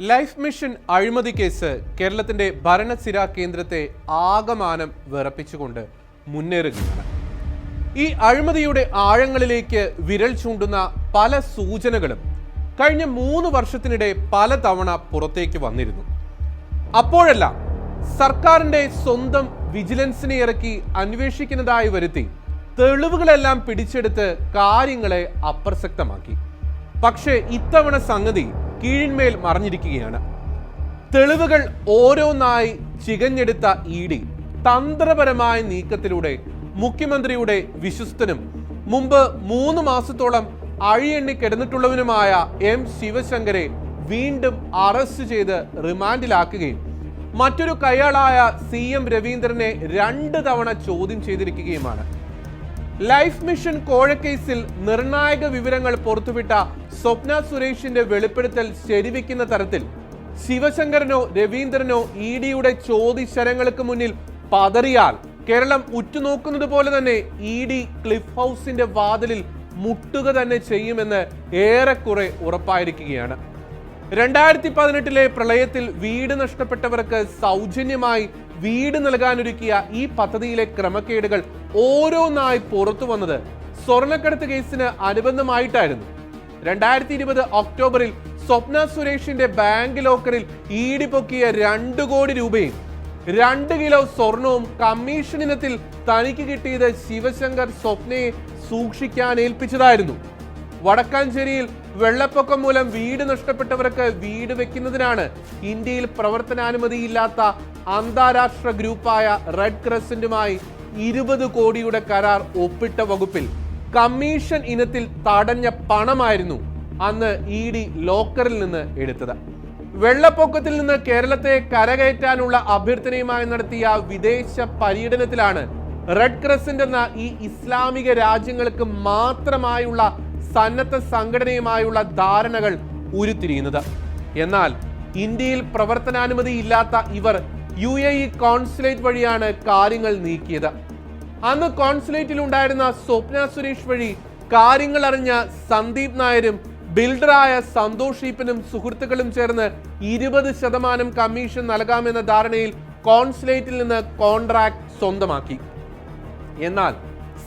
Life mission അഴിമതി case കേരളത്തിന്റെ ഭരണസിര കേന്ദ്രത്തെ ആകമാനം വിറപ്പിച്ചുകൊണ്ട് മുന്നേറുകയാണ്. ഈ അഴിമതിയുടെ ആഴങ്ങളിലേക്ക് വിരൽ ചൂണ്ടുന്ന പല സൂചനകളും കഴിഞ്ഞ മൂന്ന് വർഷത്തിനിടെ പലതവണ പുറത്തേക്ക് വന്നിരുന്നു. അപ്പോഴെല്ലാം സർക്കാരിന്റെ സ്വന്തം വിജിലൻസിനെ ഇറക്കി അന്വേഷിക്കുന്നതായി വരുത്തി തെളിവുകളെല്ലാം പിടിച്ചെടുത്ത് കാര്യങ്ങളെ അപ്രസക്തമാക്കി. പക്ഷേ ഇത്തവണ സംഗതി കീഴിന്മേൽ മറിഞ്ഞിരിക്കുകയാണ്. തെളിവുകൾ ഓരോന്നായി ചികഞ്ഞെടുത്ത ഇ ഡി. തന്ത്രപരമായ നീക്കത്തിലൂടെ മുഖ്യമന്ത്രിയുടെ വിശ്വസ്തനും മുമ്പ് മൂന്ന് മാസത്തോളം അഴിയെണ്ണി കിടന്നിട്ടുള്ളവനുമായ എം ശിവശങ്കരെ വീണ്ടും അറസ്റ്റ് ചെയ്ത് റിമാൻഡിലാക്കുകയും മറ്റൊരു കയ്യാളായ സി എം രവീന്ദ്രനെ രണ്ട് തവണ ചോദ്യം ചെയ്തിരിക്കുകയുമാണ്. ലൈഫ് മിഷൻ കോഴക്കേസിൽ നിർണായക വിവരങ്ങൾ പുറത്തുവിട്ട സ്വപ്ന സുരേഷിന്റെ വെളിപ്പെടുത്തൽ ശരിവെക്കുന്ന തരത്തിൽ ശിവശങ്കരനോ രവീന്ദ്രനോ ഇ ഡിയുടെ ചോദ്യശരങ്ങൾക്ക് മുന്നിൽ പതറിയാൽ കേരളം ഉറ്റുനോക്കുന്നത് പോലെ തന്നെ ഇ ഡി ക്ലിഫ് ഹൗസിന്റെ വാതിലിൽ മുട്ടുക തന്നെ ചെയ്യുമെന്ന് ഏറെക്കുറെ ഉറപ്പായിരിക്കുകയാണ്. രണ്ടായിരത്തി പതിനെട്ടിലെ പ്രളയത്തിൽ വീട് നഷ്ടപ്പെട്ടവർക്ക് സൗജന്യമായി വീട് നൽകാനൊരുക്കിയ ഈ പദ്ധതിയിലെ ക്രമക്കേടുകൾ ഓരോന്നായി പുറത്തു വന്നത് സ്വർണക്കടത്ത് കേസിന് അനുബന്ധമായിട്ടായിരുന്നു. രണ്ടായിരത്തി ഇരുപത് ഒക്ടോബറിൽ സ്വപ്ന സുരേഷിന്റെ ബാങ്ക് ലോക്കറിൽ ഈടി പൊക്കിയ രണ്ട് കോടി രൂപയും രണ്ട് കിലോ സ്വർണവും കമ്മീഷൻ ഇനത്തിൽ തനിക്ക് കിട്ടിയത് ശിവശങ്കർ സ്വപ്നയെ സൂക്ഷിക്കാൻ ഏൽപ്പിച്ചതായിരുന്നു. വടക്കാഞ്ചേരിയിൽ വെള്ളപ്പൊക്കം മൂലം വീട് നഷ്ടപ്പെട്ടവർക്ക് വീട് വെക്കുന്നതിനാണ് ഇന്ത്യയിൽ പ്രവർത്തനാനുമതിയില്ലാത്ത അന്താരാഷ്ട്ര ഗ്രൂപ്പായ റെഡ് ക്രസന്റുമായി ഇരുപത് കോടിയുടെ കരാർ ഒപ്പിട്ട വകുപ്പിൽ. കമ്മീഷൻ ഇനത്തിൽ തടഞ്ഞ പണമായിരുന്നു അന്ന് ഇ ഡി ലോക്കറിൽ നിന്ന് എടുത്തത്. വെള്ളപ്പൊക്കത്തിൽ നിന്ന് കേരളത്തെ കരകയറ്റാനുള്ള അഭ്യർത്ഥനയുമായി നടത്തിയ വിദേശ പര്യടനത്തിലാണ് റെഡ് ക്രസന്റ് എന്ന ഈ ഇസ്ലാമിക രാജ്യങ്ങൾക്ക് മാത്രമായുള്ള സന്നദ്ധ സംഘടനയുമായുള്ള ധാരണകൾ ഉരുത്തിരിയുന്നത്. എന്നാൽ ഇന്ത്യയിൽ പ്രവർത്തനാനുമതി ഇല്ലാത്ത ഇവർ യു എ ഇ കോൺസുലേറ്റ് വഴിയാണ് കാര്യങ്ങൾ നീക്കിയത്. അന്ന് കോൺസുലേറ്റിൽ ഉണ്ടായിരുന്ന സ്വപ്ന സുരേഷ് വഴി കാര്യങ്ങൾ അറിഞ്ഞ സന്ദീപ് നായരും ബിൽഡറായ സന്തോഷ് ഈപ്പനും സുഹൃത്തുക്കളും ചേർന്ന് ഇരുപത് ശതമാനം കമ്മീഷൻ നൽകാമെന്ന ധാരണയിൽ കോൺസുലേറ്റിൽ നിന്ന് കോൺട്രാക്ട് സ്വന്തമാക്കി. എന്നാൽ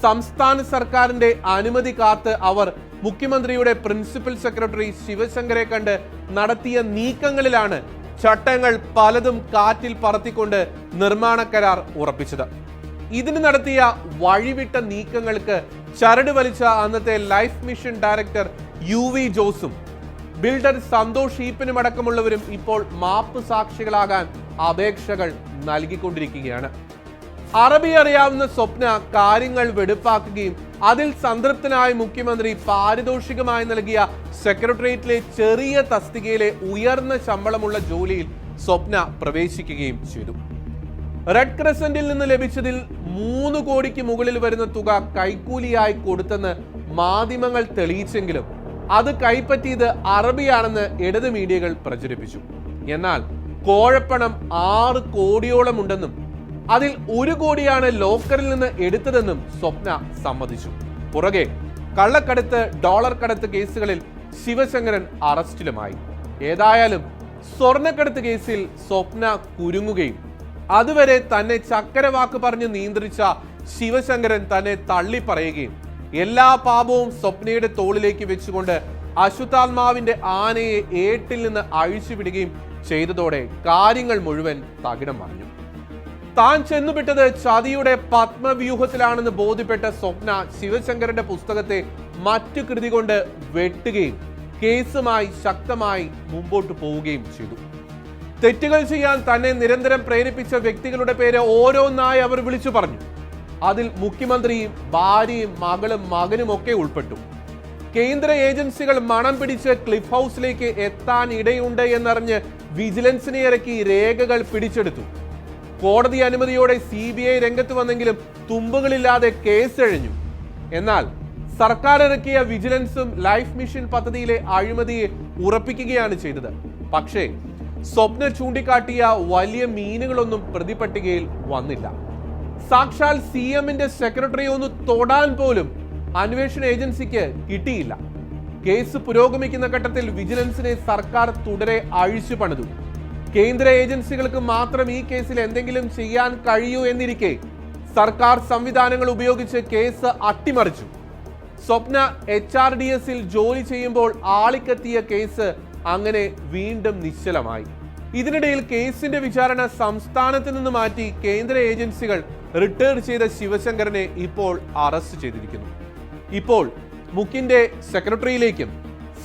സംസ്ഥാന സർക്കാരിന്റെ അനുമതി കാത്ത് അവർ മുഖ്യമന്ത്രിയുടെ പ്രിൻസിപ്പൽ സെക്രട്ടറി ശിവശങ്കരെ കണ്ട് നടത്തിയ നീക്കങ്ങളിലാണ് ചട്ടങ്ങൾ പലതും കാറ്റിൽ പറത്തിക്കൊണ്ട് നിർമ്മാണ കരാർ ഉറപ്പിച്ചത്. ഇതിന് നടത്തിയ വഴിവിട്ട നീക്കങ്ങൾക്ക് ചരട് വലിച്ച അന്നത്തെ life mission director U V ജോസും builder Santhosh ഈപ്പനും അടക്കമുള്ളവരും ഇപ്പോൾ മാപ്പ് സാക്ഷികളാകാൻ അപേക്ഷകൾ നൽകിക്കൊണ്ടിരിക്കുകയാണ്. അറബി അറിയാവുന്ന സ്വപ്ന കാര്യങ്ങൾ വെടുപ്പാക്കുകയും അതിൽ സംതൃപ്തനായ മുഖ്യമന്ത്രി പാരിതോഷികമായി നൽകിയ സെക്രട്ടേറിയറ്റിലെ ചെറിയ തസ്തികയിലെ ഉയർന്ന ശമ്പളമുള്ള ജോലിയിൽ സ്വപ്ന പ്രവേശിക്കുകയും ചെയ്തു. റെഡ് ക്രസന്റിൽ നിന്ന് ലഭിച്ചതിൽ മൂന്ന് കോടിക്ക് മുകളിൽ വരുന്ന തുക കൈക്കൂലിയായി കൊടുത്തെന്ന് മാധ്യമങ്ങൾ തെളിയിച്ചെങ്കിലും അത് കൈപ്പറ്റിയത് അറബിയാണെന്ന് ഇടത് മീഡിയകൾ പ്രചരിപ്പിച്ചു. എന്നാൽ കോഴപ്പണം ആറ് കോടിയോളം ഉണ്ടെന്നും അതിൽ ഒരു കോടിയാണ് ലോക്കറിൽ നിന്ന് എടുത്തതെന്നും സ്വപ്ന സമ്മതിച്ചു. പുറകെ കള്ളക്കടത്ത് ഡോളർ കടത്ത് കേസുകളിൽ ശിവശങ്കരൻ അറസ്റ്റിലുമായി. ഏതായാലും സ്വർണക്കടത്ത് കേസിൽ സ്വപ്ന കുരുങ്ങുകയും അതുവരെ തന്നെ ചക്കരവാക്ക് പറഞ്ഞ് നിയന്ത്രിച്ച ശിവശങ്കരൻ തന്നെ തള്ളി പറയുകയും എല്ലാ പാപവും സ്വപ്നയുടെ തോളിലേക്ക് വെച്ചുകൊണ്ട് അശുദ്ധാത്മാവിന്റെ ആനയെ ഏട്ടിൽ നിന്ന് അഴിച്ചുവിടുകയും ചെയ്തതോടെ കാര്യങ്ങൾ മുഴുവൻ തകിടം മറിഞ്ഞു. താൻ ചെന്നുവിട്ടത് ചതിയുടെ പത്മവ്യൂഹത്തിലാണെന്ന് ബോധ്യപ്പെട്ട സ്വപ്ന ശിവശങ്കരന്റെ പുസ്തകത്തെ മറ്റു കൃതി കൊണ്ട് വെട്ടുകയും കേസുമായി ശക്തമായി മുമ്പോട്ട് പോവുകയും ചെയ്തു. തെറ്റുകൾ ചെയ്യാൻ തന്നെ നിരന്തരം പ്രേരിപ്പിച്ച വ്യക്തികളുടെ പേര് ഓരോന്നായി അവർ വിളിച്ചു പറഞ്ഞു. അതിൽ മുഖ്യമന്ത്രിയും ഭാര്യയും മകളും മകനും ഒക്കെ ഉൾപ്പെട്ടു. കേന്ദ്ര ഏജൻസികൾ മണം പിടിച്ച് ക്ലിഫ് ഹൗസിലേക്ക് എത്താൻ ഇടയുണ്ട് എന്നറിഞ്ഞ് വിജിലൻസിനെ ഇറക്കി രേഖകൾ പിടിച്ചെടുത്തു. കോടതി അനുമതിയോടെ സി ബി ഐ രംഗത്ത് വന്നെങ്കിലും തുമ്പുകളില്ലാതെ കേസെഴിഞ്ഞു. എന്നാൽ സർക്കാർ ഇറക്കിയ വിജിലൻസും ലൈഫ് മിഷൻ പദ്ധതിയിലെ അഴിമതിയെ ഉറപ്പിക്കുകയാണ് ചെയ്തത്. പക്ഷേ സ്വപ്ന ചൂണ്ടിക്കാട്ടിയ വലിയ മീനുകളൊന്നും പ്രതിപട്ടികയിൽ വന്നില്ല. സാക്ഷാൽ സി എമ്മിന്റെ സെക്രട്ടറി ഒന്ന് തൊടാൻ പോലും അന്വേഷണ ഏജൻസിക്ക് കിട്ടിയില്ല. കേസ് പുരോഗമിക്കുന്ന ഘട്ടത്തിൽ വിജിലൻസിനെ സർക്കാർ തുടരെ അഴിച്ചു പണിതു. കേന്ദ്ര ഏജൻസികൾക്ക് മാത്രം ഈ കേസിൽ എന്തെങ്കിലും ചെയ്യാൻ കഴിയൂ എന്നിരിക്കെ സർക്കാർ സംവിധാനങ്ങൾ ഉപയോഗിച്ച് കേസ് അട്ടിമറിച്ചു. സ്വപ്ന എച്ച് ആർ ഡി എസിൽ ജോലി ചെയ്യുമ്പോൾ ആളിക്കെത്തിയ കേസ് അങ്ങനെ വീണ്ടും നിശ്ചലമായി. ഇതിനിടയിൽ കേസിന്റെ വിചാരണ സംസ്ഥാനത്ത് നിന്ന് മാറ്റി കേന്ദ്ര ഏജൻസികൾ റിട്ടയർ ചെയ്ത ശിവശങ്കരനെ ഇപ്പോൾ അറസ്റ്റ് ചെയ്തിരിക്കുന്നു. ഇപ്പോൾ മുക്കിന്റെ സെക്രട്ടറിയിലേക്കും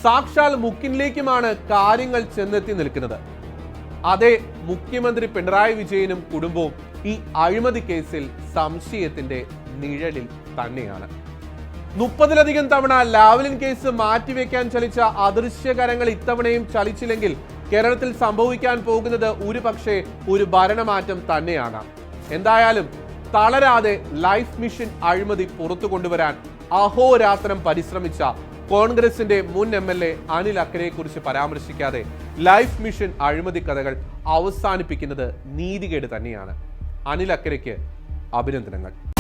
സാക്ഷാൽ മുക്കിനിലേക്കുമാണ് കാര്യങ്ങൾ ചെന്നെത്തി നിൽക്കുന്നത്. അതെ മുഖ്യമന്ത്രി പിണറായി വിജയനും കുടുംബവും ഈ അഴിമതി കേസിൽ സംശയത്തിന്റെ നിഴലിൽ തന്നെയാണ്. മുപ്പതിലധികം തവണ ലാവലിൻ കേസ് മാറ്റിവെക്കാൻ ചലിച്ച അദൃശ്യകരങ്ങൾ ഇത്തവണയും ചലിച്ചില്ലെങ്കിൽ കേരളത്തിൽ സംഭവിക്കാൻ പോകുന്നത് ഒരു പക്ഷേ ഒരു ഭരണമാറ്റം തന്നെയാണ്. എന്തായാലും തളരാതെ ലൈഫ് മിഷൻ അഴിമതി പുറത്തു കൊണ്ടുവരാൻ അഹോരാത്രം പരിശ്രമിച്ച കോൺഗ്രസിന്റെ മുൻ എം എൽ എ അനിൽ അക്കരയെ കുറിച്ച് പരാമർശിക്കാതെ ലൈഫ് മിഷൻ അഴിമതി കഥകൾ അവസാനിപ്പിക്കുന്നത് നീതികേട് തന്നെയാണ്. അനിൽ അക്കരയ്ക്ക് അഭിനന്ദനങ്ങൾ.